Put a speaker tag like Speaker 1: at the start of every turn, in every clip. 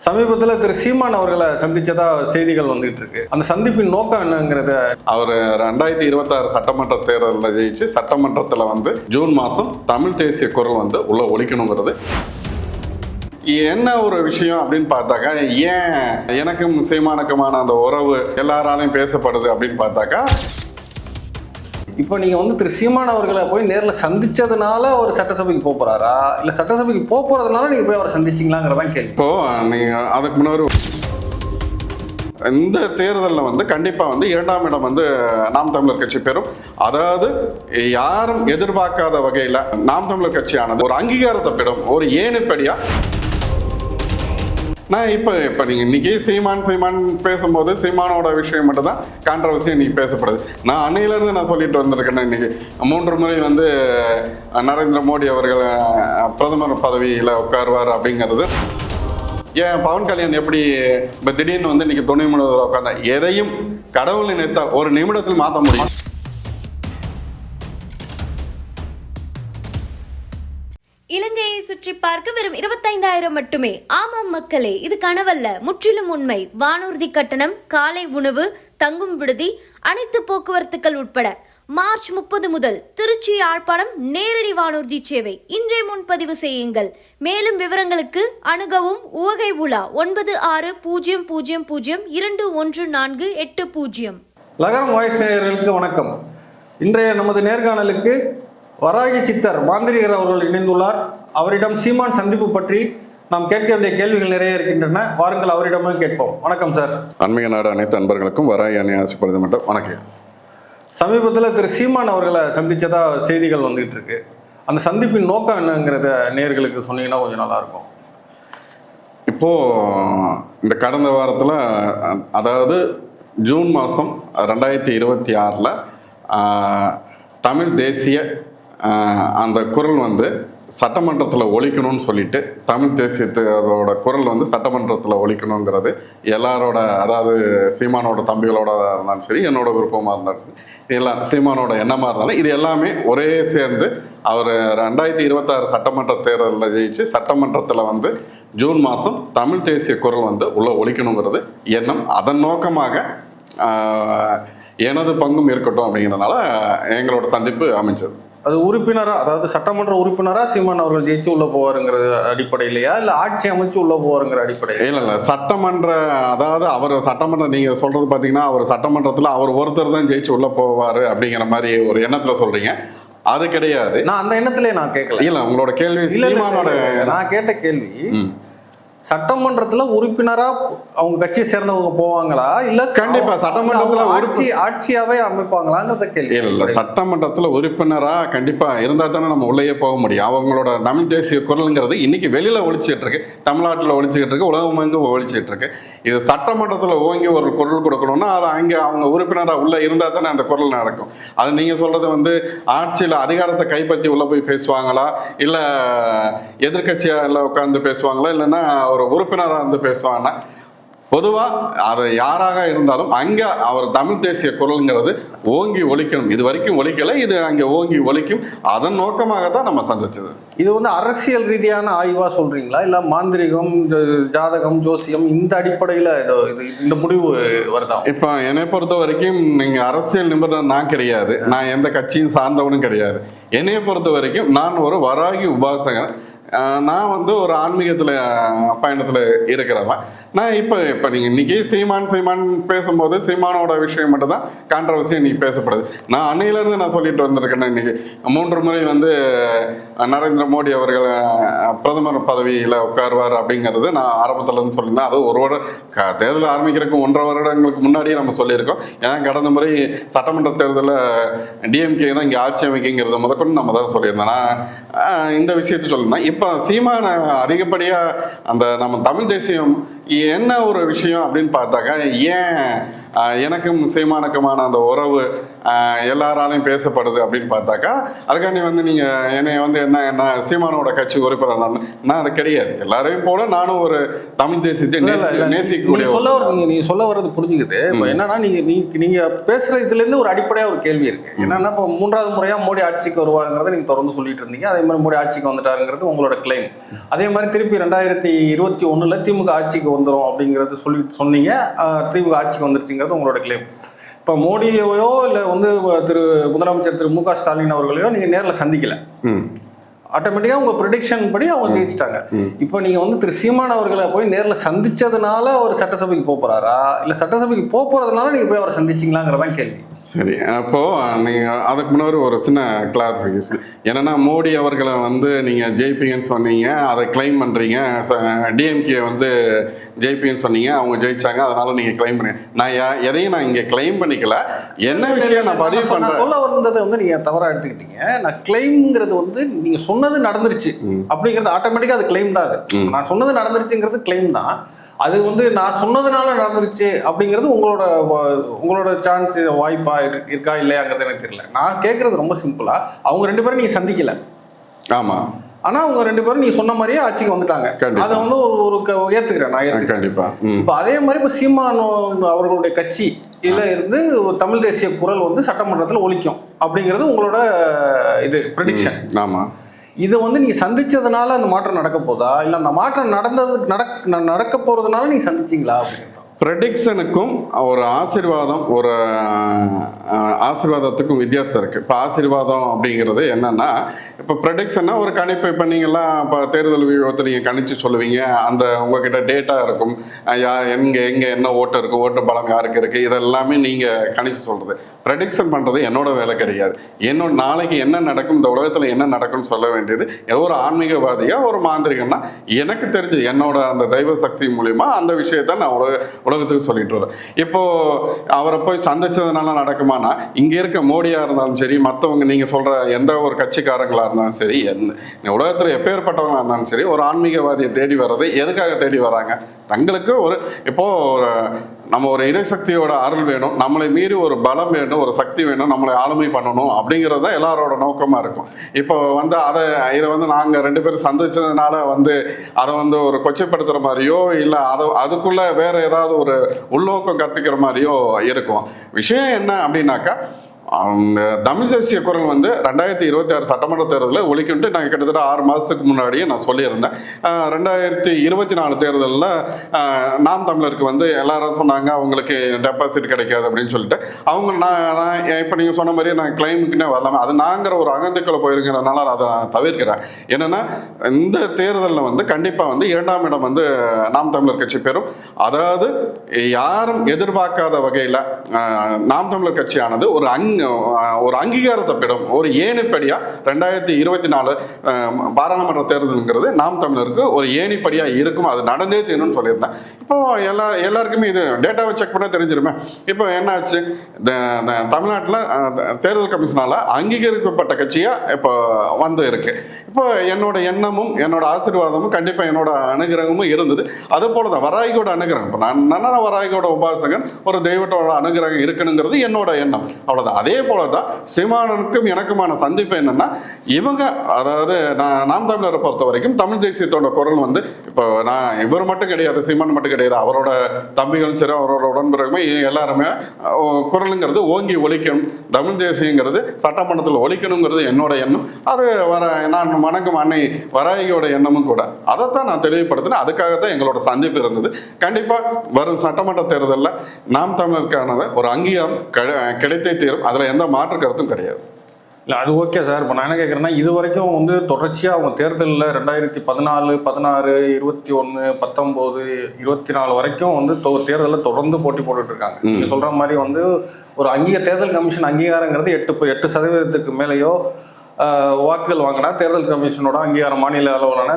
Speaker 1: சமீபத்தில் திரு சீமான் அவர்களை சந்திச்சதா செய்திகள் வந்துட்டு இருக்கு அந்த சந்திப்பின் நோக்கம் என்னங்கிறத
Speaker 2: அவர் ரெண்டாயிரத்தி இருபத்தாறு சட்டமன்ற தேர்தலில் ஜெயிச்சு சட்டமன்றத்தில் வந்து ஜூன் மாதம் தமிழ் தேசிய குரல் வந்து உள்ள ஒழிக்கணுங்கிறது. என்ன ஒரு விஷயம் அப்படின்னு பார்த்தாக்கா ஏன் எனக்கும் சீமானுக்குமான அந்த உறவு எல்லாராலையும் பேசப்படுது அப்படின்னு பார்த்தாக்கா
Speaker 1: இப்போ நீங்கள் வந்து திரு சீமான் அவர்களை போய் நேரில் சந்திச்சதுனால ஒரு சட்டசபைக்கு போக போகிறாரா இல்லை சட்டசபைக்கு போக போகிறதுனால நீங்கள் போய் அவரை சந்திச்சிங்களாங்கிறதான் கேள்வி.
Speaker 2: இப்போ நீங்கள் அதுக்கு முன்னாடி இந்த தேர்தலில் வந்து கண்டிப்பாக வந்து இரண்டாம் இடம் வந்து நாம் தமிழர் கட்சி பெறும். அதாவது யாரும் எதிர்பார்க்காத வகையில் நாம் தமிழர் கட்சியானது ஒரு அங்கீகாரத்தை பெறும். ஒரு ஏணிப்படியாக நான் இப்போ இப்போ நீங்கள் இன்றைக்கி சீமான் சீமான் பேசும்போது சீமானோட விஷயம் மட்டும் தான் கான்ட்ரவர்சி இன்றைக்கி பேசப்படுது. நான் அன்னையிலேருந்து நான் சொல்லிட்டு வந்திருக்கேன் இன்றைக்கி மூன்று முறை வந்து நரேந்திர மோடி அவர்கள் பிரதமர் பதவியில் உட்காருவார் அப்படிங்கிறது. ஏன் பவன் கல்யாண் எப்படி இப்போ திடீர்னு வந்து இன்றைக்கி துணை முதல்வர் உட்காந்தா எதையும் கடவுள் நினைத்தால் ஒரு நிமிடத்தில் மாற்ற முடியும்
Speaker 3: இலங்கையை சுற்றி பார்க்க வெறும் இருபத்தைந்தாயிரம் மட்டுமே. ஆமாம் மக்களே இது கனவல்ல. முற்றிலும் உண்மை. வானூர்தி கட்டணம் காலை உணவு தங்கும் விடுதி அனைத்து போக்குவரத்துக்கள் உட்பட. மார்ச் முப்பது முதல் திருச்சி யாழ்ப்பாணம் நேரடி வானூர்தி சேவை. இன்றே முன்பதிவு செய்யுங்கள். மேலும் விவரங்களுக்கு அணுகவும் உவகை உலா ஒன்பது ஆறு பூஜ்ஜியம் பூஜ்ஜியம் பூஜ்ஜியம் இரண்டு ஒன்று நான்கு எட்டு பூஜ்ஜியம்.
Speaker 1: லகரம் வாய்ஸ் நேயர்களுக்கு வணக்கம். இன்றைய நமது நேர்காணலுக்கு வராகி சித்தர் மாந்திரிகர் அவர்கள் இணைந்துள்ளார். அவரிடம் சீமான் சந்திப்பு பற்றி நாம் கேட்க வேண்டிய கேள்விகள் நிறைய இருக்கின்றன. வாருங்கள் அவரிடமும் கேட்போம். வணக்கம் சார்.
Speaker 2: அண்மைய நாடு அனைத்து அன்பர்களுக்கும் வராய் அணி ஆசைப்படுது மட்டும் வணக்கம்.
Speaker 1: சமீபத்தில் திரு சீமான் அவர்களை சந்திச்சதா செய்திகள் வந்துகிட்டு இருக்கு. அந்த சந்திப்பின் நோக்கம் என்னங்கிறத நேயர்களுக்கு சொன்னீங்கன்னா கொஞ்சம் நல்லா இருக்கும்
Speaker 2: இப்போ இந்த கடந்த வாரத்தில் அதாவது ஜூன் மாதம் ரெண்டாயிரத்தி இருபத்தி ஆறில் தமிழ் தேசிய அந்த குரல் வந்து சட்டமன்றத்தில் ஒழிக்கணும்னு சொல்லிட்டு தமிழ் தேசியத்து அதோட குரல் வந்து சட்டமன்றத்தில் ஒழிக்கணுங்கிறது எல்லாரோட அதாவது சீமானோட தம்பிகளோட இருந்தாலும் சரி என்னோட விருப்பமாக இருந்தாலும் சரி எல்லாம் சீமானோட எண்ணமாக இருந்தாலும் இது எல்லாமே ஒரே சேர்ந்து அவர் ரெண்டாயிரத்தி இருபத்தாறு சட்டமன்ற தேர்தலில் ஜெயிச்சு சட்டமன்றத்தில் வந்து ஜூன் மாதம் தமிழ் தேசிய குரல் வந்து உள்ளே ஒழிக்கணுங்கிறது எண்ணம். அதன் நோக்கமாக எனது பங்கும் இருக்கட்டும் அப்படிங்கிறதுனால எங்களோட சந்திப்பு அமைஞ்சது.
Speaker 1: அது உறுப்பினரா அதாவது சட்டமன்ற உறுப்பினரா சீமான் அவர்கள் ஜெயிச்சு உள்ள போவாருங்கிற அடிப்படையிலையா? இல்ல ஆட்சி அமைச்சு உள்ள போவாருங்கிற அடிப்படையில
Speaker 2: இல்லை இல்லை. சட்டமன்ற அதாவது அவர் சட்டமன்ற நீங்கள் சொல்கிறது பார்த்தீங்கன்னா அவர் சட்டமன்றத்தில் அவர் ஒருத்தர் தான் ஜெயிச்சு உள்ளே போவார் அப்படிங்கிற மாதிரி ஒரு எண்ணத்தில் சொல்கிறீங்க அது கிடையாது.
Speaker 1: நான் அந்த எண்ணத்திலே நான் கேட்கல
Speaker 2: இல்லை உங்களோட கேள்வி சீமானோட
Speaker 1: நான் கேட்ட கேள்வி. சட்டமன்றத்துல உறுப்பினரா அவங்க கட்சியை சேர்ந்தவங்க போவாங்களா? இல்ல
Speaker 2: கண்டிப்பா, சட்டமன்றத்துல
Speaker 1: ஆட்சி ஆட்சியாவே அமைப்பாங்களாங்கிறத கேள்வி
Speaker 2: இல்லை சட்டமன்றத்தில் உறுப்பினராக கண்டிப்பாக இருந்தால் தானே நம்ம உள்ளேயே போக முடியும். அவங்களோட தமிழ் தேசிய குரலுங்கிறது இன்னைக்கு வெளியில் ஒழிச்சிட்டு இருக்கு. தமிழ்நாட்டில் ஒழிச்சிக்கிட்டு இருக்கு. உலகம் எங்கும் ஒழிச்சிட்டு இருக்கு. இது சட்டமன்றத்தில் ஓங்கி ஒரு குரல் கொடுக்கணும்னா அது அங்கே அவங்க உறுப்பினராக உள்ளே இருந்தால் தானே அந்த குரல் நடக்கும். அது நீங்கள் சொல்கிறது வந்து ஆட்சியில் அதிகாரத்தை கைப்பற்றி உள்ளே போய் பேசுவாங்களா? இல்லை எதிர்கட்சியில் உட்காந்து பேசுவாங்களா? இல்லைன்னா ஒரு உறுப்பினராக வந்து பேசுவாங்கன்னா பொதுவாக அது யாராக இருந்தாலும் அங்கே அவர் தமிழ் தேசிய குரலுங்கிறது ஓங்கி ஒலிக்கணும். இது வரைக்கும் ஒலிக்கலை இது அங்கே ஓங்கி ஒலிக்கும். அதன் நோக்கமாக தான் நம்ம சந்திச்சது.
Speaker 1: இது வந்து அரசியல் ரீதியான ஆய்வா சொல்றீங்களா? இல்ல மாந்திரிகம் ஜாதகம் ஜோசியம் இந்த அடிப்படையில இதோ இது இந்த முடிவு வருதா?
Speaker 2: இப்போ என்னை பொறுத்த வரைக்கும் நீங்கள் அரசியல் நிபுணர் நான் கிடையாது. நான் எந்த கட்சியும் சார்ந்தவனும் கிடையாது. என்னைய பொறுத்த வரைக்கும் நான் ஒரு வராகி உபாசகன். நான் வந்து ஒரு ஆன்மீகத்தில் பயணத்தில் இருக்கிறவன் நான் இப்போ இப்போ நீங்கள் இன்றைக்கி சீமான் சீமான் பேசும்போது சீமானோட விஷயம் மட்டும் தான் கான்ட்ரவர்சி இன்றைக்கி பேசப்படுது. நான் அன்னையிலேருந்து நான் சொல்லிட்டு வந்திருக்கேன் இன்றைக்கி மூன்று முறை வந்து நரேந்திர மோடி அவர்கள் பிரதமர் பதவியில் உட்காருவார் அப்படிங்கிறது நான் ஆரம்பத்துலேருந்து சொல்லியிருந்தேன். அது ஒரு வருடம் க- தேர்தல் ஆரம்பிக்கிறதுக்கு ஒன்றரை வருடங்களுக்கு முன்னாடியே நம்ம சொல்லியிருக்கோம். ஏன்னா கடந்த முறை சட்டமன்ற தேர்தலில் டிஎம்கே தான் இங்கே ஆட்சி அமைக்குங்கிறது முதற்கொண்டு நம்ம தான் சொல்லியிருந்தேன் நான் இந்த விஷயத்தை சொல்லியிருந்தேன் இப்போ சீமான அதிகப்படியாக அந்த நம்ம தமிழ் தேசியம் என்ன ஒரு விஷயம் அப்படின்னு பார்த்தாக்கா ஏன் எனக்கும் சீமானுக்குமான அந்த உறவு எல்லாராலையும் பேசப்படுது அப்படின்னு பார்த்தாக்கா அதுக்காண்டி வந்து நீங்கள் என்னை வந்து என்ன என்ன சீமானோட கட்சி உறுப்பினர் நான் நான் அது கிடையாது. எல்லாரையும் போல நானும் ஒரு தமிழ் தேசியத்தை நேசிக்கக்கூடிய
Speaker 1: சொல்ல
Speaker 2: ஒரு-
Speaker 1: வர நீங்க நீங்க சொல்ல வர்றது புரிஞ்சுக்குது இப்போ என்னன்னா நீங்க நீங்க நீங்க பேசுற இதுல இருந்து ஒரு அடிப்படையா ஒரு கேள்வி இருக்கு. என்னன்னா இப்போ மூன்றாவது முறையா மோடி ஆட்சிக்கு வருவாருங்கிறத நீங்க தொடர்ந்து சொல்லிட்டு இருந்தீங்க. அதே மாதிரி மோடி ஆட்சிக்கு வந்துட்டாருங்கிறது உங்களோட கிளைம் அதே மாதிரி திருப்பி ரெண்டாயிரத்தி இருபத்தி ஒண்ணுல திமுக ஆட்சிக்கு வந்துரும் அப்படிங்கறது சொல்லி சொன்னீங்க. திமுக ஆட்சிக்கு அப்படிங்கிறது உங்களோட கிளைம் இப்போ மோடியையோ இல்லை வந்து திரு முதலமைச்சர் திரு மு க ஸ்டாலின் அவர்களையோ நீங்கள் நேரில் சந்திக்கல. ஆட்டோமேட்டிக்காக உங்க ப்ரிடிக்ஷன் படி அவங்க ஜெயிச்சிட்டாங்க. இப்போ நீங்க வந்து திரு சீமான் அவர்களை போய் நேர்ல சந்திச்சதுனால அவர் சட்டசபைக்கு போக போறாரா இல்ல சட்டசபைக்கு போக போறதுனால நீங்க போய் அவரை சந்திச்சிங்களாங்கிறதான் கேள்வி.
Speaker 2: சரி அப்போ நீங்க அதுக்கு முன்னாடி ஒரு சின்ன கிளாரிஃபிகேஷன் என்னன்னா மோடி அவர்களை வந்து நீங்க ஜெயிப்பீங்கன்னு சொன்னீங்க அதை கிளைம் பண்றீங்க. டிஎம்கே வந்து ஜெயிப்பீங்கன்னு சொன்னீங்க அவங்க ஜெயிச்சாங்க அதனால நீங்க கிளைம் பண்ணி நான் எதையும் நான் இங்க கிளைம் பண்ணிக்கல. என்ன விஷயம் நான் பதிவு பண்றேன்?
Speaker 1: சொல்ல வந்ததை வந்து நீங்க தவறா எடுத்துக்கிட்டீங்க. நான் கிளைம்ங்கிறது வந்து நீங்க சொன்னது நடந்துருச்சு. அப்படிங்கிறது ஆட்டோமேட்டிக்கா அது கிளைம் தான் அது. நான் சொன்னது நடந்துருச்சுங்கிறது கிளைம் தான். அது வந்து நான் சொன்னதுனால நடந்துருச்சு அப்படிங்கிறது உங்களோட உங்களோட சான்ஸ் வாய்ப்பா இரு- இருக்கா இல்லையாங்கிறது எனக்கு தெரியல. நான் கேட்கறது ரொம்ப சிம்பிளா அவங்க ரெண்டு பேரும் நீங்க சந்திக்கல.
Speaker 2: ஆமா.
Speaker 1: ஆனா அவங்க ரெண்டு பேரும் நீங்க சொன்ன மாதிரியே ஆட்சிக்கு வந்துட்டாங்க. அதை வந்து ஒரு ஒரு ஏத்துக்கிறேன் நான்
Speaker 2: கண்டிப்பா.
Speaker 1: இப்போ அதே மாதிரி இப்போ சீமான் அவர்களுடைய கட்சி இல்ல இருந்து தமிழ் தேசிய குரல் வந்து சட்டமன்றத்தில் ஒலிக்கும் அப்படிங்கிறது உங்களோட இது ப்ரெடிக்ஷன்
Speaker 2: ஆமா.
Speaker 1: இதை வந்து நீங்கள் சந்திச்சதுனால அந்த மாற்றம் நடக்க போதா இல்லை அந்த மாற்றம் நடந்தது நடக்க நடக்க போறதுனால நீங்கள் சந்திச்சீங்களா? அப்படின்னு
Speaker 2: ப்ரெடிக்ஷனுக்கும் ஒரு ஆசீர்வாதம் ஒரு ஆசிர்வாதத்துக்கும் ஆசீர்வாதத்துக்கும் வித்தியாசம் இருக்குது இப்போ ஆசிர்வாதம் அப்படிங்கிறது என்னென்னா இப்போ ப்ரெடிக்ஷன்னா ஒரு கணிப்பு இப்போ நீங்கள்லாம் இப்போ தேர்தல் வியூகத்தை நீங்கள் கணிச்சு சொல்லுவீங்க. அந்த உங்ககிட்ட டேட்டா இருக்கும். யா எங்கே எங்கே என்ன ஓட்டு இருக்குது ஓட்டு பலம் யாருக்கு இருக்குது இதெல்லாமே நீங்கள் கணிச்சு சொல்கிறது ப்ரெடிக்ஷன் பண்ணுறது என்னோட வேலை கிடையாது. என்னோட நாளைக்கு என்ன நடக்கும் இந்த உலகத்தில் என்ன நடக்கும்னு சொல்ல வேண்டியது ஒரு ஆன்மீகவாதியாக ஒரு மாந்திரிகன்னா எனக்கு தெரிஞ்சு என்னோட அந்த தெய்வ சக்தி மூலிமா அந்த விஷயத்த நான் உலக உலகத்துக்கு சொல்லிட்டு வரேன் இப்போ அவரை போய் சந்திச்சதுனால நடக்குமானா இங்க இருக்க மோடியா இருந்தாலும் சரி மற்றவங்க நீங்க சொல்ற எந்த ஒரு கட்சிக்காரங்களா இருந்தாலும் சரி எந்த இந்த உலகத்துல எப்பேற்பட்டவங்களா இருந்தாலும் சரி ஒரு ஆன்மீகவாதியை தேடி வர்றது எதுக்காக தேடி வராங்க? தங்களுக்கு ஒரு இப்போ ஒரு நம்ம ஒரு இறைசக்தியோட அருள் வேணும் நம்மளை மீறி ஒரு பலம் வேணும் ஒரு சக்தி வேணும் நம்மளை ஆளுமை பண்ணணும் அப்படிங்கிறது தான் எல்லாரோட நோக்கமா இருக்கும். இப்போ வந்து அதை இதை வந்து நாங்கள் ரெண்டு பேரும் சந்திச்சதுனால வந்து அதை வந்து ஒரு கொச்சைப்படுத்துற மாதிரியோ இல்லை அதை அதுக்குள்ள வேற ஏதாவது ஒரு உள்நோக்கம் கற்பிக்கிற மாதிரியோ இருக்கும். விஷயம் என்ன அப்படின்னாக்கா அந்த தமிழ் தேசிய குரல் வந்து ரெண்டாயிரத்தி இருபத்தி ஆறு சட்டமன்ற தேர்தலில் ஒழிக்கிட்டு நாங்கள் கிட்டத்தட்ட ஆறு மாதத்துக்கு முன்னாடியே நான் சொல்லியிருந்தேன். ரெண்டாயிரத்தி இருபத்தி நாலு தேர்தலில் நாம் தமிழருக்கு வந்து எல்லாரும் சொன்னாங்க அவங்களுக்கு டெபாசிட் கிடைக்காது அப்படின்னு சொல்லிட்டு. அவங்க நான் நான் இப்போ நீங்கள் சொன்ன மாதிரி நான் கிளைமுக்குன்னே வரலாமா அது நாங்கிற ஒரு அகந்தைக்குள்ள போயிருக்கிறதுனால அதை நான் தவிர்க்கிறேன். என்னென்னா இந்த தேர்தலில் வந்து கண்டிப்பாக வந்து இரண்டாம் இடம் வந்து நாம் தமிழர் கட்சி பெறும். அதாவது யாரும் எதிர்பார்க்காத வகையில் நாம் தமிழர் கட்சியானது ஒரு அங் ஒரு அங்கீகாரத்தை பெறும். ஒரு ஏணிப்படியா ரெண்டாயிரத்தி இருபத்தி நாலு பாராளுமன்ற தேர்தலுங்கிறது நாம் தமிழருக்கு ஒரு ஏணிப்படியா இருக்கும். அது நடந்தே தீரும்னு சொல்லியிருந்தேன். இப்போ எல்லா எல்லாருக்குமே இது டேட்டாவை செக் பண்ண தெரிஞ்சிருமே. இப்போ என்னாச்சு தமிழ்நாட்டில் தேர்தல் கமிஷனால அங்கீகரிக்கப்பட்ட கட்சியாக இப்போ வந்து இருக்கு. இப்போ என்னோட எண்ணமும் என்னோட ஆசீர்வாதமும் கண்டிப்பாக என்னோட அனுகிரகமும் இருந்தது. அது போல தான் வராய்கோட அனுகிரகம். இப்போ நான் நன்னன வராய்கோட உபாசகன் ஒரு தெய்வத்தோட அனுகிரகம் இருக்கணுங்கிறது என்னோட எண்ணம். அவ்வளோதான் அதே போல தான் சீமானனுக்கும் எனக்குமான சந்திப்பு என்னன்னா இவங்க அதாவது நான் நாம் தமிழரை பொறுத்த வரைக்கும் தமிழ் தேசியத்தோட குரல் வந்து இப்போ நான் இவர் மட்டும் கிடையாது சீமான் மட்டும் கிடையாது அவரோட தம்பிகளும் சரி அவரோட உடன்பிறகுமே எல்லாருமே குரலுங்கிறது ஓங்கி ஒழிக்கணும் தமிழ் தேசியங்கிறது சட்டமன்றத்தில் ஒழிக்கணுங்கிறது என்னோட எண்ணம். அது வர நான் வணங்கும் அன்னை வராகியோட எண்ணமும் கூட. அதைத்தான் நான் தெளிவுபடுத்தினேன். அதுக்காகத்தான் எங்களோட சந்திப்பு இருந்தது. கண்டிப்பாக வரும் சட்டமன்ற தேர்தலில் நாம் தமிழருக்கானது ஒரு அங்கீகாரம் கிடைத்தே தீரும். அதில் எந்த மாற்று கருத்தும் கிடையாது.
Speaker 1: இல்லை அது ஓகே சார் இப்போ நான் என்ன கேட்குறேன்னா இது வரைக்கும் வந்து தொடர்ச்சியாக அவங்க தேர்தலில் ரெண்டாயிரத்தி பதினாலு பதினாறு இருபத்தி ஒன்று பத்தொம்போது இருபத்தி நாலு வரைக்கும் வந்து தொ தேர்தலில் தொடர்ந்து போட்டி போட்டுட்டு இருக்காங்க.
Speaker 2: ம்.
Speaker 1: நீங்கள் சொல்கிற மாதிரி வந்து ஒரு அங்கீக தேர்தல் கமிஷன் அங்கீகாரங்கிறது எட்டு எட்டு சதவீதத்துக்கு மேலேயோ வாக்குகள் வாங்கினா தேர்தல் கமிஷனோட அங்கீகாரம் மாநில அளவிலான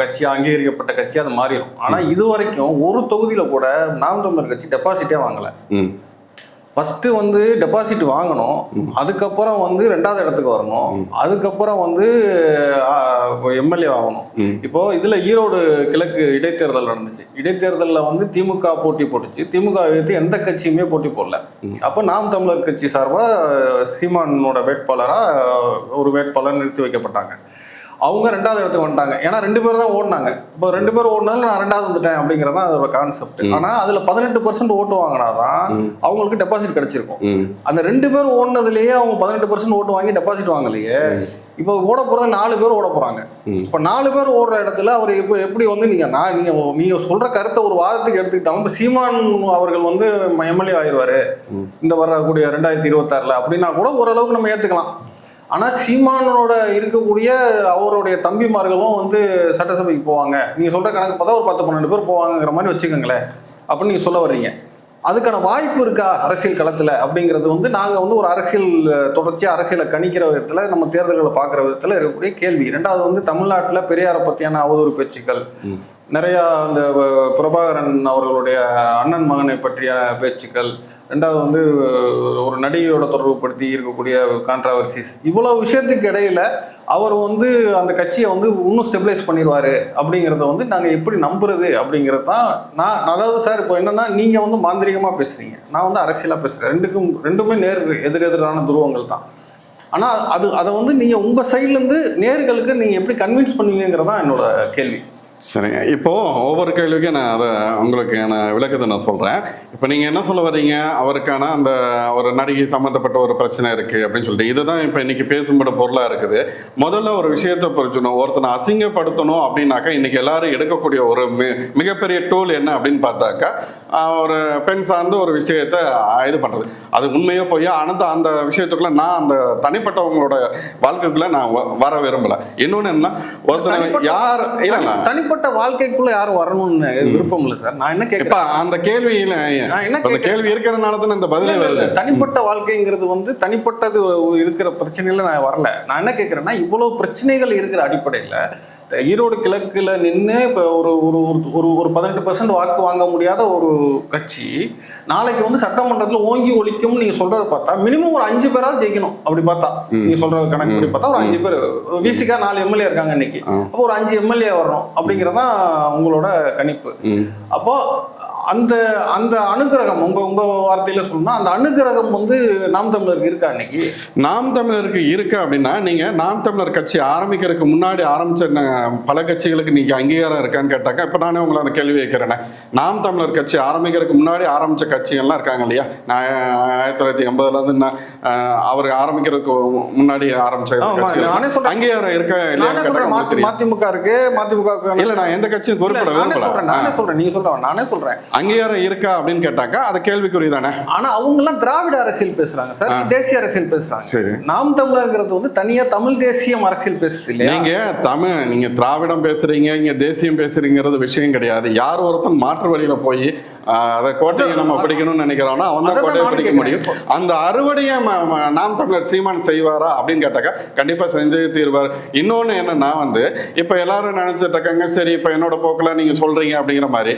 Speaker 1: கட்சி அங்கீகரிக்கப்பட்ட கட்சி அது மாறிடும். ஆனால் இது வரைக்கும் ஒரு தொகுதியில் கூட நாம் தமிழர் கட்சி டெபாசிட்டே வாங்கலை.
Speaker 2: ம்
Speaker 1: ஃபர்ஸ்ட் வந்து டெபாசிட் வாங்கணும். அதுக்கப்புறம் வந்து ரெண்டாவது இடத்துக்கு வரணும். அதுக்கப்புறம் வந்து எம்எல்ஏ ஆகணும்
Speaker 2: ம்.
Speaker 1: இப்போ இதுல ஈரோடு கிழக்கு இடைத்தேர்தல் நடந்துச்சு. இடைத்தேர்தலில் வந்து திமுக போட்டி போட்டுச்சு. திமுக எதிர்த்து எந்த கட்சியுமே போட்டி போடல. அப்போ நாம் தமிழர் கட்சி சார்பா சீமானோட வேட்பாளரா ஒரு வேட்பாளர் நிறுத்தி வைக்கப்பட்டாங்க. அவங்க ரெண்டாவது இடத்துக்கு வந்துட்டாங்க. ஏன்னா ரெண்டு பேரும் தான் ஓடினாங்க. இப்போ ரெண்டு பேரும் ஓடினதுல நான் ரெண்டாவது வந்துட்டேன் அப்படிங்கிறது தான் அதோட கான்செப்ட் ஆனா அதுல பதினெட்டு பர்சன்ட் ஓட்டு வாங்கினாதான் அவங்களுக்கு டெபாசிட் கிடைச்சிருக்கும். அந்த ரெண்டு பேர் ஓடினதுலயே அவங்க பதினெட்டு பர்சன்ட் ஓட்டு வாங்கி டெபாசிட் வாங்கலையே இப்போ ஓட போறது நாலு பேர் ஓட போறாங்க. இப்போ நாலு பேர் ஓடுற இடத்துல அவர் இப்போ எப்படி வந்து நீங்க நான் நீங்க நீங்க சொல்ற கருத்தை ஒரு வாதத்துக்கு எடுத்துக்கிட்டாலும் இப்போ சீமான் அவர்கள் வந்து எம்எல்ஏ ஆயிடுவாரு இந்த வரக்கூடிய ரெண்டாயிரத்தி இருபத்தாறுல அப்படின்னா கூட ஓரளவுக்கு நம்ம ஏத்துக்கலாம். ஆனால் சீமானோட இருக்கக்கூடிய அவருடைய தம்பிமார்களும் வந்து சட்டசபைக்கு போவாங்க. நீங்கள் சொல்கிற கணக்கு பார்த்தா ஒரு பத்து பன்னெண்டு பேர் போவாங்கங்கிற மாதிரி வச்சுக்கோங்களேன். அப்படின்னு நீங்கள் சொல்ல வர்றீங்க. அதுக்கான வாய்ப்பு இருக்கா அரசியல் களத்தில்? அப்படிங்கிறது வந்து நாங்கள் வந்து ஒரு அரசியல் தொடர்ச்சியாக அரசியலை கணிக்கிற விதத்தில் நம்ம தேர்தல்களை பார்க்குற விதத்தில் இருக்கக்கூடிய கேள்வி. ரெண்டாவது வந்து தமிழ்நாட்டில் பெரியாரை பற்றியான அவதூறு பேச்சுக்கள். நிறையா அந்த பிரபாகரன் அவர்களுடைய அண்ணன் மகனை பற்றிய பேச்சுக்கள் ரெண்டாவது வந்து ஒரு நடிகையோட தொடர்புபடுத்தி இருக்கக்கூடிய கான்ட்ராவர்சிஸ் இவ்வளோ விஷயத்துக்கு இடையில அவர் வந்து அந்த கட்சியை வந்து இன்னும் ஸ்டெபிலைஸ் பண்ணிடுவாரு அப்படிங்கிறத வந்து நாங்கள் எப்படி நம்புறது அப்படிங்கிறது தான் நான் அதாவது சார் இப்போ என்னன்னா நீங்கள் வந்து மாந்திரிகமாக பேசுகிறீங்க நான் வந்து அரசியலாக பேசுகிறேன் ரெண்டுக்கும் ரெண்டுமே நேர் எதிர் எதிரான துருவங்கள் தான். ஆனால் அது அதை வந்து நீங்கள் உங்கள் சைட்லேருந்து நேர்களுக்கு நீங்கள் எப்படி கன்வின்ஸ் பண்ணுவீங்கிறது தான் என்னோட கேள்வி.
Speaker 2: சரிங்க. இப்போ ஒவ்வொரு கேள்விக்கும் நான் அதை உங்களுக்கு நான் விளக்கத்தை நான் சொல்றேன். இப்போ நீங்க என்ன சொல்ல வர்றீங்க? அவருக்கான அந்த ஒரு நடிகை சம்மந்தப்பட்ட ஒரு பிரச்சனை இருக்கு அப்படின்னு சொல்லிட்டு. இதுதான் இப்போ இன்னைக்கு பேசும்பட பொருளா இருக்குது. முதல்ல ஒரு விஷயத்தை புரிஞ்சுக்கணும். ஒருத்தனை அசிங்கப்படுத்தணும் அப்படின்னாக்கா இன்னைக்கு எல்லாரும் எடுக்கக்கூடிய ஒரு மி- மிகப்பெரிய டூல் என்ன அப்படின்னு பார்த்தாக்கா ஒரு பெண் சார்ந்த ஒரு விஷயத்தை இது பண்றது. அது உண்மையோ போய் அந்த அந்த விஷயத்துக்குள்ள நான் அந்த தனிப்பட்டவங்களோட வாழ்க்கைக்குள்ள நான் வர விரும்பல. இன்னொன்னு என்ன ஒருத்தனை யார் இல்ல
Speaker 1: தனி- தனிப்பட்ட வாழ்க்கைக்குள்ள யாரும் வரணும்னு விருப்பம் இல்லை சார். நான் என்ன கேட்குறேன்
Speaker 2: அந்த கேள்வியில
Speaker 1: நான் என்ன
Speaker 2: கேள்வி இருக்கிறதுனால தான் இந்த பதிலே வருது?
Speaker 1: தனிப்பட்ட வாழ்க்கைங்கிறது வந்து தனிப்பட்டது இருக்கிற பிரச்சனையில நான் வரல. நான் என்ன கேட்குறேன்னா இவ்வளவு பிரச்சனைகள் இருக்கிற அடிப்படையில் ஈரோடு கிழக்குல நின்று இப்போ ஒரு ஒரு ஒரு- ஒரு பதினெட்டு பர்சன்ட் வாக்கு வாங்க முடியாத ஒரு கட்சி நாளைக்கு வந்து சட்டமன்றத்தில் ஓங்கி ஒழிக்கும்னு நீங்க சொல்றத பார்த்தா மினிமம் ஒரு அஞ்சு பேராவது ஜெயிக்கணும். அப்படி பார்த்தா. நீங்க சொல்ற கணக்கு படி பார்த்தா ஒரு அஞ்சு பேர் விசிக்கா நாலு எம்எல்ஏ இருக்காங்க இன்னைக்கு. அப்போ ஒரு அஞ்சு எம்எல்ஏ வரணும் அப்படிங்கிறதான் உங்களோட கணிப்பு.
Speaker 2: ம்.
Speaker 1: அந்த அந்த அனுகிரகம் உங்க உங்க வார்த்தையில சொல்லணும்னா அந்த அனுகிரகம் வந்து நாம் தமிழருக்கு இருக்கா இன்னைக்கு?
Speaker 2: நாம் தமிழருக்கு இருக்கு அப்படின்னா நீங்க நாம் தமிழர் கட்சி ஆரம்பிக்கிறதுக்கு முன்னாடி ஆரம்பிச்ச பல கட்சிகளுக்கு நீங்க அங்கீகாரம் இருக்கான்னு கேட்டாக்கா இப்ப நானே உங்களை அந்த கேள்வி வைக்கிறேனே. நாம் தமிழர் கட்சி ஆரம்பிக்கிறதுக்கு முன்னாடி ஆரம்பிச்ச கட்சிகள்லாம் இருக்காங்க இல்லையா? நான் ஆயிரத்தி தொள்ளாயிரத்தி எண்பதுல இருந்து நான், அவர் ஆரம்பிக்கிறதுக்கு முன்னாடி ஆரம்பிச்ச. அங்கீகாரம் இருக்கா
Speaker 1: மதி- மதிமுக இருக்கு மதிமுக
Speaker 2: இல்ல நான் எந்த கட்சியும்
Speaker 1: நானே சொல்றேன் நானே சொல்றேன் நீங்க சொல்றேன் நானே சொல்றேன்.
Speaker 2: அங்கீகாரம் இருக்கா அப்படின்னு கேட்டாக்கா அது கேள்விக்குறி தானே
Speaker 1: ஆனா அவங்க எல்லாம் திராவிட அரசியல் பேசுறாங்க சார். தேசிய அரசியல் பேசுறாங்க.
Speaker 2: சரி.
Speaker 1: நாம் தமிழர்ங்கிறது வந்து தனியா தமிழ் தேசியம் அரசியல் பேசுறது இல்லையா?
Speaker 2: நீங்க தமிழ் நீங்க திராவிடம் பேசுறீங்க இங்க தேசியம் பேசுறீங்கிறது விஷயம் கிடையாது. யார் ஒருத்தன் மாற்று வழியில போய் அதை கோட்டையை நம்ம படிக்கணும்னு நினைக்கிறானோ அவன் தான் கோட்டையை படிக்க. முடியும். அந்த அறுவடையை நாம் தமிழர் சீமான் செய்வாரா அப்படின்னு கேட்டாக்கா கண்டிப்பா செஞ்சே தீர்வார். இன்னொன்னு என்னன்னா வந்து இப்ப எல்லாரும் நினைச்சிட்டு இருக்காங்க சரி இப்ப என்னோட போக்குல நீங்க சொல்றீங்க அப்படிங்கிற மாதிரி.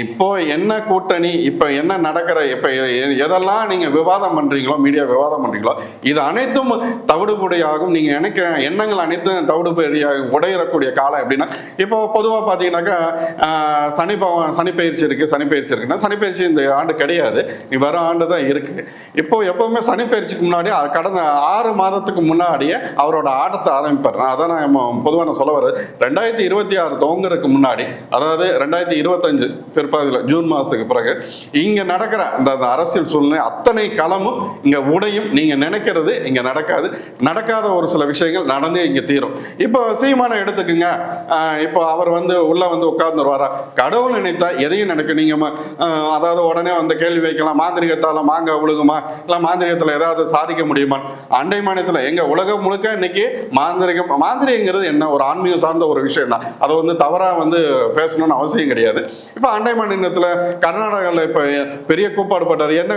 Speaker 2: இப்போ என்ன கூட்டணி இப்போ என்ன நடக்கிற இப்போ எ- எ- எதெல்லாம் நீங்கள் விவாதம் பண்ணுறீங்களோ மீடியா விவாதம் பண்ணுறீங்களோ இது அனைத்தும் தவிடுபடியாகும். நீங்கள் நினைக்கிற எண்ணங்கள் அனைத்தும் தவிடுபடியாக உடையிறக்கூடிய காலம் எப்படின்னா இப்போ பொதுவாக பார்த்தீங்கன்னாக்கா ஆஹ், சனி இருக்குது சனிப்பயிற்சி இருக்கு இருக்குன்னா சனிப்பயிற்சி இந்த ஆண்டு கிடையாது. நீ வர ஆண்டு தான் இருக்குது இப்போ எப்பவுமே சனிப்பயிற்சிக்கு முன்னாடி கடந்த ஆறு மாதத்துக்கு முன்னாடியே அவரோட ஆட்டத்தை ஆரம்பிப்பார். அதான் நான் பொதுவாக நான் சொல்ல வர்றது. ரெண்டாயிரத்தி இருபத்தி ஆறு துவங்குறதுக்கு முன்னாடி அதாவது ரெண்டாயிரத்தி இருபத்தஞ்சு பிற்பாதியில் ஜூன் மாதத்துக்கு பிறகு இங்க நடக்கிற அந்த அந்த அரசியல் சூழ்நிலை அத்தனை களமும் இங்க உடையும். நீங்க நினைக்கிறது இங்க நடக்காது. நடக்காத ஒரு சில விஷயங்கள் நடந்தே இங்க தீரும். இப்போ சீமானம் எடுத்துக்குங்க. இப்போ அவர் வந்து உள்ளே வந்து உட்கார்ந்துருவாரா? கடவுள் நினைத்தா எதையும் நினைக்க நீங்கள் அதாவது உடனே வந்து கேள்வி வைக்கலாம். மாந்திரிகத்தால் மாங்காய் உழுகுமா? இல்லை மாந்திரிகத்தில் ஏதாவது சாதிக்க முடியுமா? அண்டை மாநிலத்தில் எங்க உலகம் முழுக்க இன்னைக்கு மாந்திரிகம் மாந்திரிகங்கிறது என்ன? ஒரு ஆன்மீகம் சார்ந்த ஒரு விஷயம் தான் அதை வந்து தவறாக வந்து பேசணும்னு அவசியம் கிடையாது. இப்போ அண்டை மாநிலத்தில் மாநிலத்துல கர்நாடகாவில் இப்ப பெரிய கூப்பாடு பட்டார் என்ன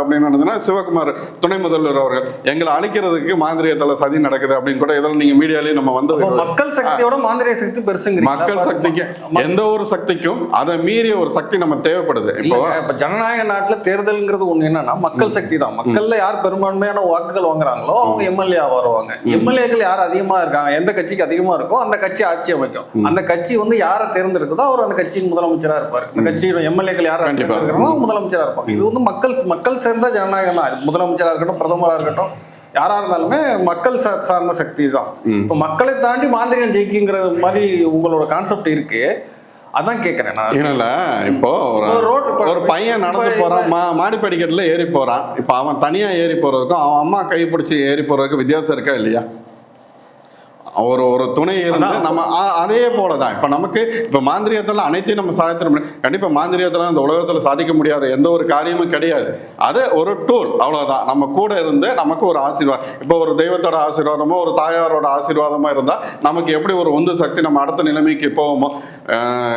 Speaker 2: அப்படின்னு நடந்ததுன்னா சிவகுமார் துணை முதல்வர் அவர்கள். எங்களை அழிக்கிறதுக்கு மாந்திரியத்துல சதி நடக்குது அப்படின்னு கூட இதெல்லாம் நீங்க மீடியாலயே நம்ம வந்து
Speaker 1: மக்கள் சக்தியோட மாந்திரிய சக்தி பெருசுங்க
Speaker 2: மக்கள் சக்திக்கு எந்த ஒரு சக்திக்கும் அதை மீறிய ஒரு சக்தி நம்ம தேவைப்படுது. இப்போ
Speaker 1: இப்ப ஜனநாயக நாட்டுல தேர்தல்ங்கிறது ஒண்ணு என்னன்னா மக்கள் சக்தி தான். மக்கள்ல யார் பெரும்பான்மையான வாக்குகள் வாங்குறாங்களோ அவங்க எம்எல்ஏ வருவாங்க எம்எல்ஏக்கள் யார் அதிகமா இருக்காங்க எந்த கட்சிக்கு அதிகமா இருக்கோ அந்த கட்சி ஆட்சி அமைக்கும். அந்த கட்சி வந்து யாரை தேர்ந்தெடுக்குதோ அவர் அந்த கட்சியின் முதலமைச்சரா இருப்பாரு. அந்த கட்சியோட எம்எல்ஏக்கள் யாரை
Speaker 2: கண்டிப்பா.
Speaker 1: தேர்ந்தெடுக்கிறாங்களோ அவங்க முதலமைச்சரா இருப்பாங்க. இது வந்து மக்கள் மக்கள் சேர்ந்த ஜனநாயகம் தான். இது முதலமைச்சரா இருக்கட்டும் பிரதமரா இருக்கட்டும் யாரா இருந்தாலுமே மக்கள் சார்ந்த சக்தி தான். இப்ப மக்களை தாண்டி மாந்திரிகம் ஜெயிக்குங்கிறது மாதிரி உங்களோட கான்செப்ட் இருக்கு. அதான் கேக்குறேன் நான்.
Speaker 2: இல்ல இப்போ
Speaker 1: ரோடு
Speaker 2: ஒரு பையன் நடந்து போறான் மா மாடி படிக்கட்டுல ஏறி போறான். இப்போ அவன் தனியா ஏறி போறதுக்கும் அவன் அம்மா கை பிடிச்சி ஏறி போறதுக்கு வித்தியாசம் இருக்கா இல்லையா? ஒரு ஒரு துணை இருந்து
Speaker 1: அதான்.
Speaker 2: நம்ம அதே போல தான் இப்போ நமக்கு இப்போ மாந்திரியத்தில் அனைத்தையும் நம்ம சாதித்திட முடியும். கண்டிப்பாக மாந்திரியத்தில் இந்த உலகத்தில் சாதிக்க முடியாத எந்த ஒரு காரியமும் கிடையாது. அது ஒரு டூல் அவ்வளோதான் நம்ம கூட இருந்து நமக்கு ஒரு ஆசீர்வாதம். இப்போ ஒரு தெய்வத்தோட ஆசீர்வாதமோ ஒரு தாயாரோட ஆசீர்வாதமோ இருந்தால் நமக்கு எப்படி ஒரு உந்து சக்தி நம்ம அடுத்த நிலைமைக்கு போவோமோ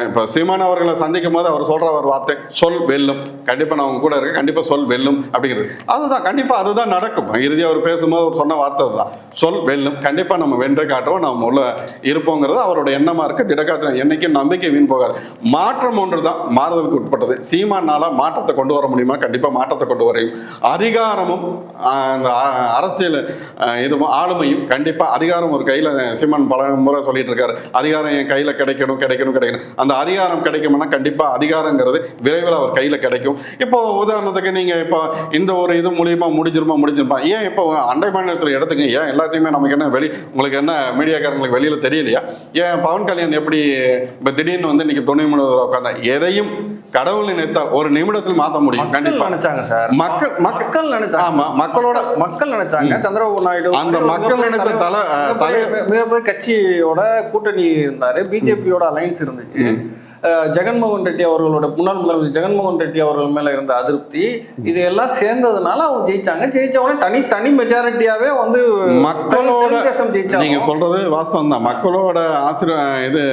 Speaker 2: இப்போ சீமான் அவர்களை சந்திக்கும் போது அவர் சொல்ற ஒரு வார்த்தை சொல் வெல்லும். கண்டிப்பாக நான் கூட இருக்கேன். கண்டிப்பாக சொல் வெல்லும் அப்படிங்கிறது. அதுதான் கண்டிப்பாக அதுதான் நடக்கும். இறுதியாக அவர் பேசும்போது அவர் சொன்ன வார்த்தை தான் சொல் வெல்லும். கண்டிப்பாக நம்ம வென்று காட்டுவோம் நம்ம உள்ள இருப்போங்கிறது அவரோட எண்ணமா இருக்கு. திடகாத்திரம் என்னைக்கும் நம்பிக்கை வீண் போகாது. மாற்றம் ஒன்று தான் மாறுதலுக்கு உட்பட்டது. சீமானால மாற்றத்தை கொண்டு வர முடியுமா? கண்டிப்பாக மாற்றத்தை கொண்டு வரையும். அதிகாரமும் அந்த அரசியல் இதுவும் ஆளுமையும் கண்டிப்பாக அதிகாரம் ஒரு கையில் சீமான் பல முறை சொல்லிட்டு இருக்காரு. அதிகாரம் என் கையில் கிடைக்கணும் கிடைக்கணும் கிடைக்கணும். அந்த அதிகாரம் கிடைக்கும்னா கண்டிப்பாக அதிகாரங்கிறது விரைவில் அவர் கையில் கிடைக்கும். இப்போ உதாரணத்துக்கு நீங்கள் இப்போ இந்த ஒரு இது மூலியமா முடிஞ்சிருமா? முடிஞ்சிருப்பா ஏன் இப்போ அண்டை மாநிலத்தில் எடுத்துங்க ஏன் எல்லாத்தையுமே நமக்கு என்ன வெளி உங்களுக்கு என்ன மீடியாக்காரங்களுக்கு வெளியில் தெரியலையா? ஏன் பவன் கல்யாண் எப்படி இப்போ திடீர்னு வந்து இன்னைக்கு துணை முதல்வர் உட்காந்தா எதையும் கடவுள் நினைத்தால் ஒரு நிமிடத்தில் மாற்ற முடியும்.
Speaker 1: மக்கள்
Speaker 2: கண்டிப்பா.
Speaker 1: நினைச்சாங்க சார்.
Speaker 2: மக்கள் மக்கள்
Speaker 1: நினைச்சாங்க.
Speaker 2: ஆமா மக்களோட
Speaker 1: மக்கள் நினைச்சாங்க. சந்திரபாபு நாயுடு
Speaker 2: அந்த மக்கள் நினைத்த தல
Speaker 1: மிகப்பெரிய- கட்சியோட கூட்டணி இருந்தாரு. பிஜேபியோட அலைன்ஸ் இருந்துச்சு. ஜெகன்மோகன் ரெட்டி அவர்களோட முன்னாள் முதலமைச்சர் ஜெகன்மோகன் ரெட்டி அவர்கள் மேல இருந்த அதிருப்தி இது எல்லாம் சேர்ந்ததுனால அவங்க ஜெயிச்சாங்க. ஜெயிச்ச உடனே தனி தனி மெஜாரிட்டியாவே வந்து
Speaker 2: மக்களோட
Speaker 1: ஜெயிச்சாங்க.
Speaker 2: நீங்க சொல்றது வாஸ்தவம் தான். மக்களோட ஆசிர இது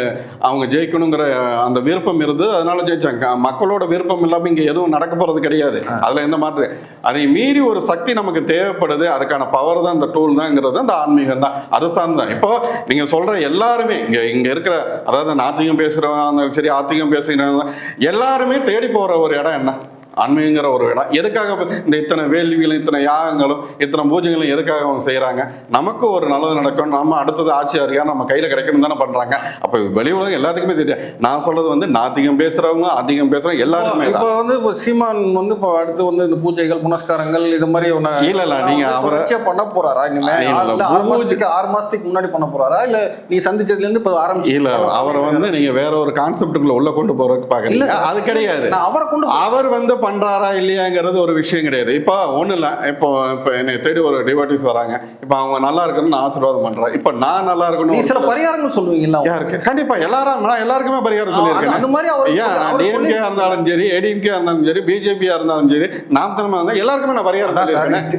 Speaker 2: அவங்க ஜெயிக்கணுங்கிற அந்த விருப்பம் இருந்தது அதனால ஜெயிச்சாங்க. மக்களோட விருப்பம் இல்லாம இங்க எதுவும் நடக்க போறது கிடையாது. அதுல எந்த மாற்று. அதை மீறி ஒரு சக்தி நமக்கு தேவைப்படுது. அதுக்கான பவர் தான் இந்த டூல் தான்ங்கிறது அந்த ஆன்மீகம் தான். அது சார்ந்தான் இப்போ நீங்க சொல்ற எல்லாருமே இங்க இங்க இருக்கிற அதாவது நாத்திகம் பேசுறவங்க சரி ஆத்திகம் பேசுகிறாங்க எல்லாருமே தேடி போற ஒரு இடம் என்ன? ஆன்மீகங்கிற ஒரு இடம். எதுக்காக இந்த இத்தனை வேள்விகளும் இத்தனை யாகங்களும் இத்தனை பூஜைகளும் எதுக்காக அவங்க செய்கிறாங்க நமக்கு ஒரு நல்லது நடக்கும். நம்ம அடுத்தது ஆட்சி அறியா நம்ம கையில் கிடைக்கணும் தானே பண்ணுறாங்க அப்போ வெளி உலகம் எல்லாத்துக்குமே தெரியும். நான் சொல்றது வந்து நாத்திகம் பேசுறவங்க அதிகம் பேசுறவங்க எல்லாருமே
Speaker 1: இப்போ வந்து இப்போ சீமான் வந்து இப்போ அடுத்து வந்து இந்த பூஜைகள் புனஸ்காரங்கள் இது மாதிரி ஒண்ணு
Speaker 2: இல்ல, இல்ல, நீங்க
Speaker 1: வந்து
Speaker 2: அவரை-
Speaker 1: பண்ண போறாரா? இனிமே
Speaker 2: இல்ல, இல்ல,
Speaker 1: இல்ல, ஆறு மாசத்துக்கு ஆறு மாசத்துக்கு முன்னாடி பண்ண போறாரா? இல்ல நீ சந்திச்சதுல இருந்து இப்போ ஆரம்பிச்சு
Speaker 2: இல்ல அவரை வந்து நீங்க வேற ஒரு கான்செப்டுக்குள்ள உள்ள கொண்டு பாக்குறீங்க
Speaker 1: சார்.
Speaker 2: அது கிடையாது.
Speaker 1: நான் அவரை கொண்டு
Speaker 2: அவர் வந்து பண்றாரா இல்லையாங்கிறது ஒரு விஷயம் கிடையாது. இப்போ ஒண்ணு இல்ல. இப்போ இப்போ என்னை தேடி ஒரு டிவோட்டிஸ் வராங்க. இப்போ அவங்க நல்லா இருக்கணும்னு ஆசீர்வாதம் பண்றேன். இப்போ நான் நல்லா இருக்கணும்
Speaker 1: சில பரிகாரங்கள் சொல்லுவீங்கல்ல
Speaker 2: யாருக்கு? கண்டிப்பா எல்லாரும் நான் எல்லாருக்குமே பரிகாரம் சொல்லியிருக்கேன்.
Speaker 1: அந்த மாதிரி அவர்
Speaker 2: ஏன் டிஎம்கே இருந்தாலும் சரி ஏடிஎம்கே இருந்தாலும் சரி பிஜேபியா இருந்தாலும் சரி நாம் தலைமை இருந்தால் எல்லாருக்குமே நான் பரிகாரம்
Speaker 1: அதான்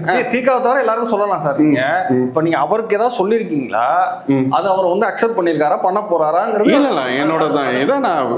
Speaker 1: சார் தீக்காவை தவிர எல்லாரும் சொல்லலாம் சார். நீங்க இப்ப நீங்க அவருக்கு ஏதாவது சொல்லிருக்கீங்களா
Speaker 2: ம்.
Speaker 1: அது அவர் வந்து அக்செப்ட் பண்ணிருக்காரா பண்ண போறாராங்கிறது
Speaker 2: இல்ல இல்ல என்னோட தான் இதை நான்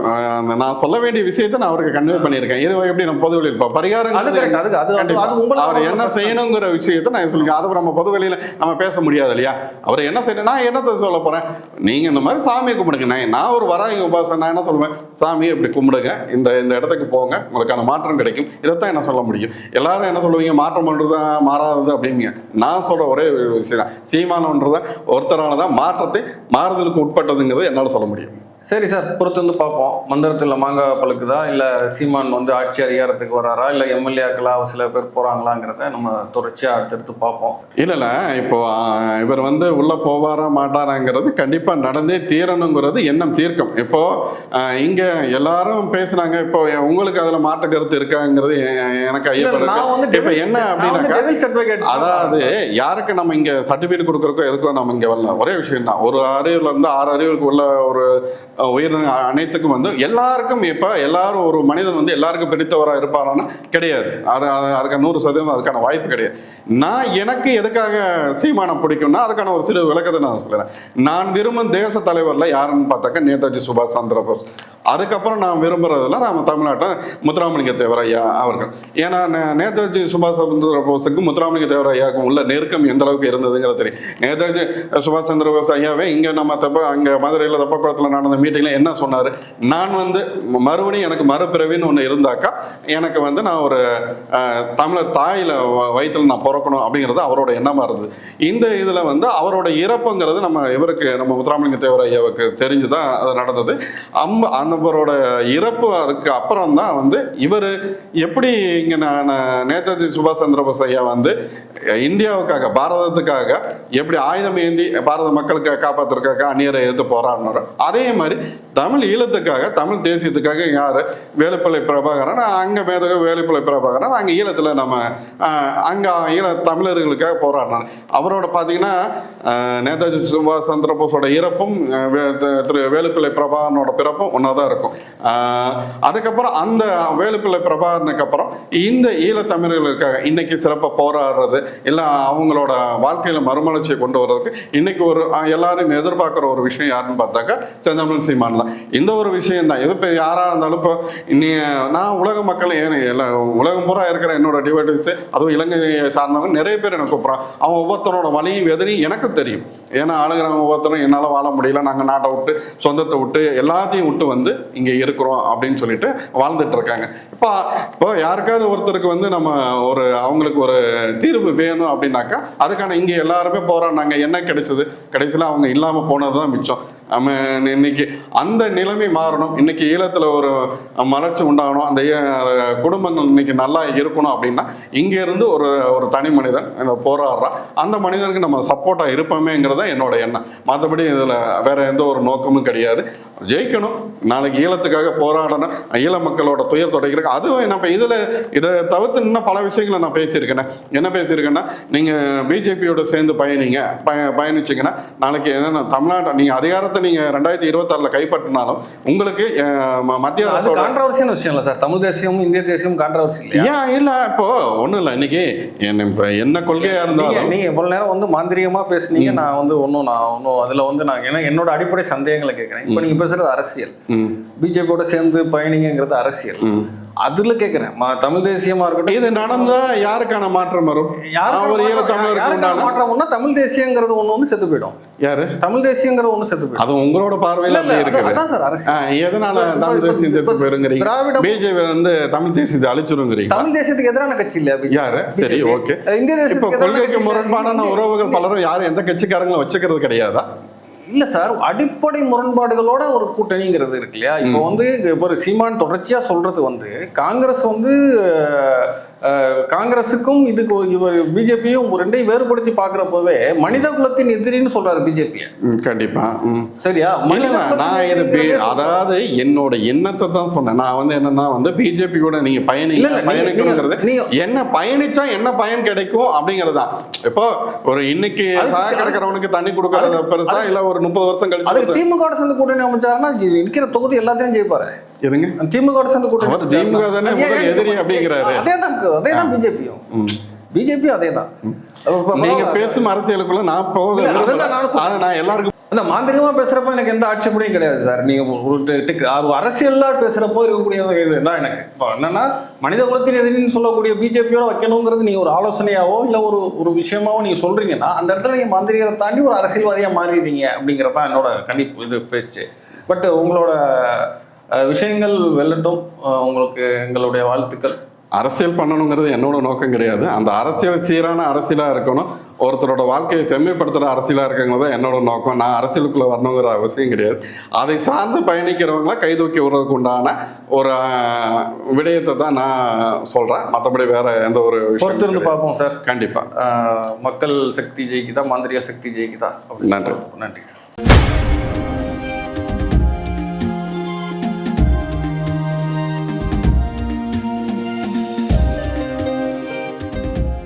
Speaker 2: நான் சொல்ல வேண்டிய விஷயத்தை நான் அவருக்கு கன்வே பண்ணியிருக்கேன். இது எப்படி நம்ம பொது வெளியில்
Speaker 1: அது
Speaker 2: பரிகாரம்.
Speaker 1: அதுக்கு அது- அது-
Speaker 2: அவர் என்ன செய்யணுங்கிற விஷயத்தை நான் சொல்லுங்க அதை நம்ம பொது வெளியில நம்ம பேச முடியாது இல்லையா? அவர் என்ன செய்யணும் நான் என்னத்தை சொல்ல போறேன்? நீங்க இந்த மாதிரி சாமியை கும்பிடுங்க. நான் நான் ஒரு வராங்க உபாசம் நான் என்ன சொல்லுவேன்? சாமியை இப்படி கும்பிடுங்க. இந்த இந்த இடத்துக்கு போங்க. உங்களுக்கான மாற்றம் கிடைக்கும். இதைத்தான் என்ன சொல்ல முடியும். எல்லாரும் என்ன சொல்லுவீங்க? மாற்றம் பண்றது மாறாதது அப்படிங்க நான் சொல்ற ஒரே விஷயம் தான் சீமானன்றத ஒருத்தரால தான் மாற்றத்தை மாறுதலுக்கு உட்பட்டதுங்கிறது என்னால சொல்ல முடியும்.
Speaker 1: சரி சார் பொறுத்து வந்து பார்ப்போம். மந்திரத்தில் மாங்காய் பழுக்குதா? இல்லை சீமான் வந்து ஆட்சி அதிகாரத்துக்கு வராரா? இல்லை எம்எல்ஏக்களா சில பேர் போகிறாங்களாங்கிறத நம்ம தொடர்ச்சியாக அடுத்தடுத்து பார்ப்போம்.
Speaker 2: இல்ல இல்ல. இப்போ இவர் வந்து உள்ள போவாரா மாட்டாராங்கிறது கண்டிப்பா நடந்தே தீரணுங்கிறது எண்ணம் தீர்க்கம். இப்போ ஆஹ், இங்க எல்லாரும் பேசுனாங்க இப்போ உங்களுக்கு அதுல மாற்று கருத்து இருக்காங்கிறது எனக்கு
Speaker 1: இல்ல,
Speaker 2: ஐயப்பா
Speaker 1: நான் வந்து
Speaker 2: இருக்கு இப்ப என்ன அப்படின்னாக்கா அதாவது யாருக்கு நம்ம இங்க சர்டிபிகேட் கொடுக்கறக்கோ எதுக்கோ நம்ம இங்க வரல ஒரே விஷயம் தான் ஒரு அறிவுல இருந்து ஆறு அறிவுக்கு உள்ள ஒரு அஹ், உயிர் அனைத்துக்கும் வந்து எல்லாருக்கும் இப்போ எல்லாரும் ஒரு மனிதன் வந்து எல்லாருக்கும் பிடித்தவராக இருப்பாரான்னா கிடையாது. அது அதுக்கான நூறு சதவீதம் அதுக்கான வாய்ப்பு கிடையாது. நான் எனக்கு எதுக்காக சீமானம் பிடிக்கும்னா அதுக்கான ஒரு சில விளக்கத்தை நான் சொல்கிறேன் நான் விரும்பும் தேச தலைவரில் யாருன்னு பார்த்தாக்க நேதாஜி சுபாஷ் சந்திர போஸ். அதுக்கப்புறம் நான் விரும்புறதுல நம்ம தமிழ்நாட்டை முத்துராமலிங்க தேவர் ஐயா அவர்கள். ஏன்னா நேதாஜி சுபாஷ் சந்திர போஸுக்கும் முத்துராமலிங்க தேவர் உள்ள நெருக்கம் எந்த அளவுக்கு இருந்ததுங்கிறது தெரியும். நேதாஜி சுபாஷ் சந்திர போஸ் ஐயாவே இங்கே நம்ம தப்ப அங்கே மதுரையில் தப்பக்குளத்தில் நடந்த மீட்டிங்கில் என்ன சொன்னார்? நான் வந்து மறுபடியும் எனக்கு மறுபிறவின்னு ஒன்று இருந்தாக்கா எனக்கு வந்து நான் ஒரு தமிழர் தாயில் வயிற்றில் நான் பிறக்கணும் அப்படிங்கிறது அவரோட எண்ணமாக இருந்தது. இந்த இதில் வந்து அவரோட இறப்புங்கிறது நம்ம இவருக்கு நம்ம முத்துராமலிங்க தேவர் ஐயாவுக்கு தெரிஞ்சு தான் அது நடந்தது. அம்ப அந்தவரோட இறப்பு அதுக்கு அப்புறம் தான் வந்து இவர் எப்படி இங்கே நான் நேதாஜி சுபாஷ் சந்திர போஸ் ஐயா வந்து இந்தியாவுக்காக பாரதத்துக்காக எப்படி ஆயுதம் ஏந்தி பாரத மக்களுக்கு காப்பாற்றுறதுக்காக அந்நியரை எதிர்த்து போராடினார். அதே மாதிரி தமிழ் ஈழத்துக்காக தமிழ் தேசியத்துக்காக யார்? வேலுப்பிள்ளை பிரபாகரன் அங்கே மேதக வேலுப்பிள்ளை பிரபாகரன் அங்கே ஈழத்தில் நம்ம அங்கே ஈழ தமிழர்களுக்காக போராடினார். அவரோட பார்த்தீங்கன்னா நேதாஜி சுபாஷ் சந்திர போஸோட இறப்பும் வே- திரு வேலுப்பிள்ளை பிரபாகரனோட பிறப்பும் ஒன்றா தான் இருக்கும் அதுக்கப்புறம் அந்த வேலுப்பிள்ளை பிரபாகரனுக்கு அப்புறம் இந்த ஈழத்தமிழர்களுக்காக இன்னைக்கு சிறப்பாக போராடுறது இல்லை அவங்களோட வாழ்க்கையில் மறுமலர்ச்சியை கொண்டு வர்றதுக்கு இன்னைக்கு ஒரு எல்லாரும் எதிர்பார்க்குற ஒரு விஷயம் யாருன்னு பார்த்தாக்கா செந்தமிழன் சீமான் தான் இந்த ஒரு விஷயம் தான் எது இப்போ யாராக இருந்தாலும் இப்போ நீ நான் உலக மக்கள் ஏன் எல்லா உலகம் பூரா இருக்கிற என்னோட டிவைடர்ஸு அதுவும் இலங்கையை சார்ந்தவங்க நிறைய பேர் எனக்கு கூப்பிட்றான். அவன் ஒவ்வொருத்தரோட வழியும் வேதனையும் எனக்கும் தெரியும். ஏன்னா ஆளுகிறவங்க ஒவ்வொருத்தரும் என்னால் வாழ முடியல நாங்கள் நாட்டை விட்டு சொந்தத்தை விட்டு எல்லாத்தையும் விட்டு வந்து இங்கே இருக்கிறோம் அப்படின்னு சொல்லிட்டு வாழ்ந்துட்டு இருக்காங்க. இப்போ இப்போ யாருக்காவது ஒருத்தருக்கு வந்து நம்ம ஒரு அவங்களுக்கு ஒரு தீர்வு வேணும் அப்படின்னாக்கா அதுக்கான இங்கே எல்லாருமே நாங்கள் என்ன கிடைச்சது? கடைசியில் அவங்க இல்லாமல் போனது தான் மிச்சம். நம்ம இன்னைக்கு அந்த நிலைமை மாறணும். இன்னைக்கு ஈழத்தில் ஒரு மலர்ச்சி உண்டாகணும். அந்த குடும்பங்கள் இன்னைக்கு நல்லா இருக்கணும் அப்படின்னா இங்கே இருந்து ஒரு ஒரு தனி மனிதன் போராடுறான் அந்த மனிதனுக்கு நம்ம சப்போர்ட்டாக இருப்போமேங்கிறது தான் என்னோட எண்ணம். மற்றபடி இதில் வேற எந்த ஒரு நோக்கமும் கிடையாது. ஜெயிக்கணும். நாளைக்கு ஈழத்துக்காக போராடணும். ஈழ மக்களோட துயர் தொடக்கிறதுக்கு. அதுவும் நம்ம இதில் இதை தவிர்த்து இன்னும் பல விஷயங்களை நான் பேசியிருக்கேன். என்ன பேசியிருக்கேன்னா நீங்கள் பிஜேபியோட சேர்ந்து பயணிங்க. பய பயணிச்சிங்கன்னா நாளைக்கு என்னென்ன தமிழ்நாட்டை நீங்கள் அதிகாரத்தை நீங்கள் ரெண்டாயிரத்தி இருபத்தாறில் கைப்பற்றினாலும் உங்களுக்கு மத்திய
Speaker 1: அது
Speaker 2: அரசோட
Speaker 1: கான்ட்ரவர்சியான விஷயம் இல்லை சார். தமிழ் தேசியமும் இந்திய தேசியமும் கான்ட்ரவர்சி இல்லையா?
Speaker 2: ஏன் இல்லை இப்போ ஒன்றும் இல்லை. இன்னைக்கு என்ன இப்போ என்ன கொள்கையாக இருந்தாலும்
Speaker 1: நீங்க இவ்வளவு நேரம் வந்து மாந்திரிகமா பேசுனீங்க. நான் வந்து ஒன்றும் நான் ஒன்றும் அதுல வந்து நான் ஏன்னா என்னோட அடிப்படை சந்தேகங்களை கேட்கறேன். இப்போ நீங்க பேசுறது அரசியல். பிஜேபியோட சேர்ந்து பயணிங்கிறது அரசியல். அதுல கேட்கறேன் தமிழ் தேசியமா இருக்கட்டும்.
Speaker 2: இது நடந்தா யாருக்கான மாற்றம் வரும்?
Speaker 1: யாருக்கான மாற்றம்னா தமிழ் தேசியங்கிறது ஒண்ணு வந்து செத்து போயிடும்.
Speaker 2: யாரு?
Speaker 1: தமிழ் தேசியங்கிறது ஒண்ணு செத்து போயிடும்.
Speaker 2: அது உங்களோட பார்வையில அப்படி இருக்குது
Speaker 1: அதான் சார்
Speaker 2: எதனால தமிழ் தேசியம் செத்து போயிருங்கிறீங்க?
Speaker 1: திராவிடம்
Speaker 2: பிஜேபி வந்து தமிழ் தேசியத்தை அழிச்சிருங்கிறீங்க
Speaker 1: தமிழ் தேசியத்துக்கு எதிரான கட்சி இல்லையா?
Speaker 2: யாரு? சரி. ஓகே.
Speaker 1: இந்திய தேசத்துக்கு
Speaker 2: கொள்கைக்கு? முரண்பாடான உறவுகள் பலரும் யாரும் எந்த கட்சிக்காரங்களும் வச்சுக்கிறது கிடையாதா?
Speaker 1: இல்ல சார் அடிப்படை முரண்பாடுகளோட ஒரு கூட்டணிங்கிறது இருக்கு இல்லையா? இப்போ வந்து இப்போ சீமான் தொடர்ச்சியா சொல்றது வந்து காங்கிரஸ் வந்து காங்கிரஸுக்கும் இதுக்கு இவர் பிஜேபியும் ரெண்டையும் வேறுபடுத்தி பாக்குறப்பவே மனித குலத்தின் எதிரின்னு சொல்றாரு பிஜேபி
Speaker 2: ம், கண்டிப்பா.
Speaker 1: சரியா?
Speaker 2: நான். அதாவது என்னோட எண்ணத்தை தான் சொன்னேன். நான் வந்து என்னன்னா வந்து பிஜேபி கூட நீங்க
Speaker 1: நீங்க-
Speaker 2: பயணிக்கணுங்கிறது என்ன பயணிச்சா என்ன பயன் கிடைக்கும் அப்படிங்கிறது தான். இப்போ ஒரு இன்னைக்கு கிடக்கிறவனுக்கு தண்ணி கொடுக்கறது பெருசா இல்ல ஒரு முப்பது வருஷம் கழிச்சு.
Speaker 1: திமுக சேர்ந்து கூட்டணி அமைச்சாருன்னா இருக்கிற தொகுதி எல்லாத்தையும் ஜெயிப்பாரு.
Speaker 2: இருங்க
Speaker 1: திமுக சேர்ந்து கூட்டணி
Speaker 2: திமுக தானே எதிரி அப்படிங்கிறாரு.
Speaker 1: அதே தான் அதே தான் பிஜேபியும். பிஜேபி அதே தான்
Speaker 2: நீங்க பேசும் அரசியலுக்குள்ள நான் போக. அது நான் எல்லாருக்கும்
Speaker 1: அந்த மாந்திரிகமா பேசுறப்ப எனக்கு எந்த ஆட்சேபனையும் கிடையாது சார். நீங்க அரசியலா பேசுறப்போ இருக்கக்கூடிய இதுதான் எனக்கு. இப்போ என்னன்னா மனித குலத்தின் எதிரின்னு சொல்லக்கூடிய பிஜேபியோட வைக்கணுங்கிறது நீங்க ஒரு ஆலோசனையாவோ இல்ல ஒரு ஒரு விஷயமாவோ நீங்க சொல்றீங்கன்னா அந்த இடத்துல நீங்க மாந்திரிகரை தாண்டி ஒரு அரசியல்வாதியா மாறிடுறீங்க அப்படிங்கிறது தான் என்னோட கணிப்பு இது பேச்சு. பட் உங்களோட விஷயங்கள் வெல்லட்டும். உங்களுக்கு எங்களுடைய வாழ்த்துக்கள்.
Speaker 2: அரசியல் பண்ணணுங்கிறது என்னோட நோக்கம் கிடையாது. அந்த அரசியல் சீரான அரசியலா இருக்கணும். ஒருத்தரோட வாழ்க்கையை செம்மைப்படுத்துற அரசியலா இருக்குங்கிறது தான் என்னோட நோக்கம். நான் அரசியலுக்குள்ள வரணுங்கிற அவசியம் கிடையாது. அதை சார்ந்து பயணிக்கிறவங்கள கைதூக்கி விடுறதுக்கு உண்டான ஒரு விடயத்தை தான் நான் சொல்றேன். மற்றபடி வேற எந்த ஒரு
Speaker 1: பொறுத்திருந்து. பார்ப்போம் சார்.
Speaker 2: கண்டிப்பா.
Speaker 1: அஹ், மக்கள் சக்தி ஜெயிக்குதா? மாந்திரிக சக்தி ஜெயிக்குதா?
Speaker 2: நன்றி.
Speaker 1: நன்றி சார்.